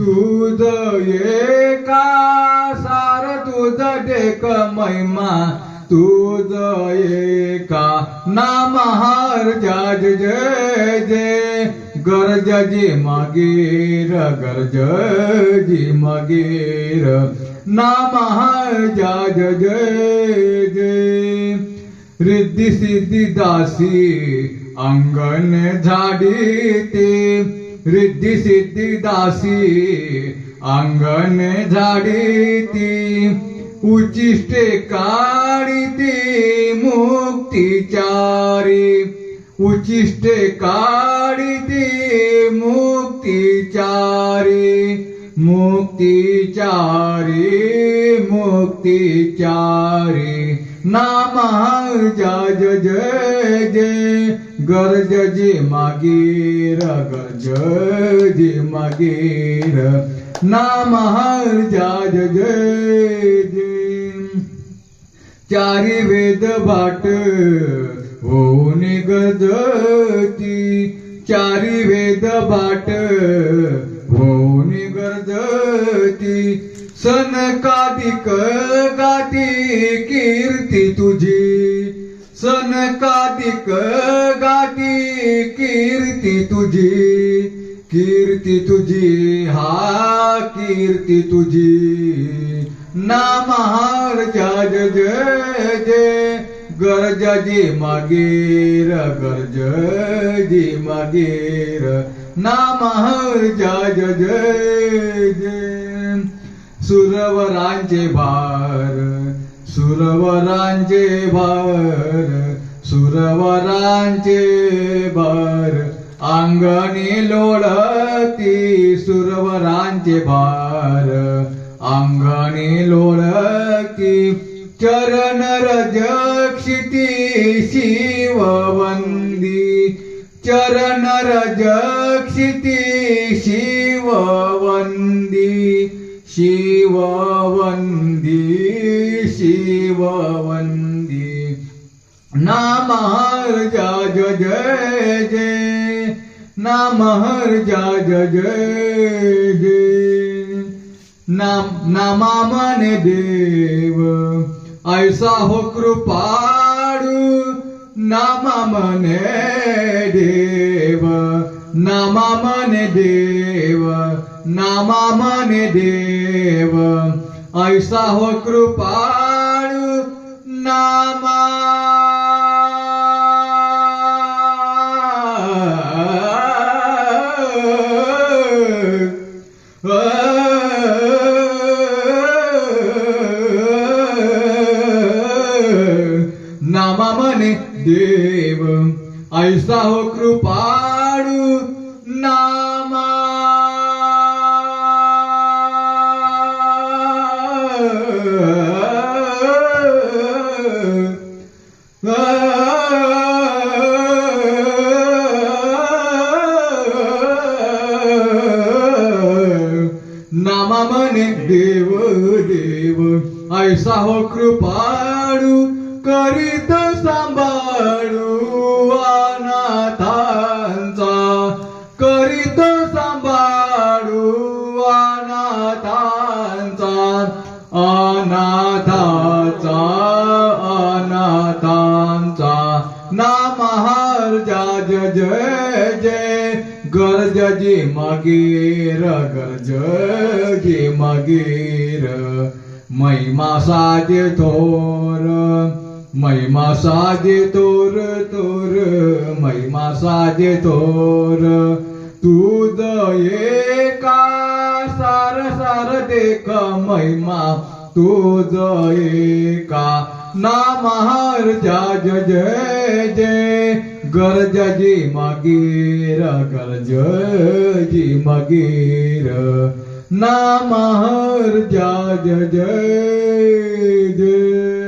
तुझ एका सार तुझ देख महिमा तुझ एका नाम हार जाज जय जय गरज जी मागीर गरज जी मागीर नाम हार जाज जय जय। रिद्धी सिद्धी दासी अंगण झाडी ते रिद्धी सिद्धी दासी अंगण झाडी ती उचिष्टे काढी ती मुक्तिचारी उचिष्टे चारी. ती मुक्तिचारी मुक्तिचारी मुक्तिचारी नाम जय जय जय गरज जी मागीर गरज जी मागीर. नाम जय जय जय चारी वेद बाट होऊन गरजती चारी वेद बाट सनकादिक गाती कीर्ती तुझी। सन सनकादिक गाती कीर्ती तुझी। कीर्ती तुझी, हा, कीर्ती तुझी। नामहार जय जय गरज जी मागीर, गरज जी मागीर। नामहार जय जय सुरवरांचे भार सुरवरांचे भार सुरवरांचे भार. अंगणी लोळती सुरवरांचे भार अंगणी लोळती चरण रजक्षिती शिववंदी. चरण रजक्षिती शिववंदी. शिववंदी शिववंदी नामहर जय जय जय। नामहर जय जय जय। नाम नामा मने देव। ऐसा हो कृपाळू नामा मने देव। नामा मने देव नामा मने देव ऐसा हो कृपाळू नामा नामा मने देव ऐसा हो कृपाळू रामा मने देव देव ऐसा हो कृपाळू करीत सांभाळू. नामहार जाज जय जय गरज जी मागीर गरज जी मागीर. महिमा साजे थोर महिमा साजे तोर तोर महिमा साजे तोर दये का सार सार देख महिमा. तुजये का नामहार जाज जय जय गरज जी मागीर गरज जी मागीर. नामहार जाज जय जय.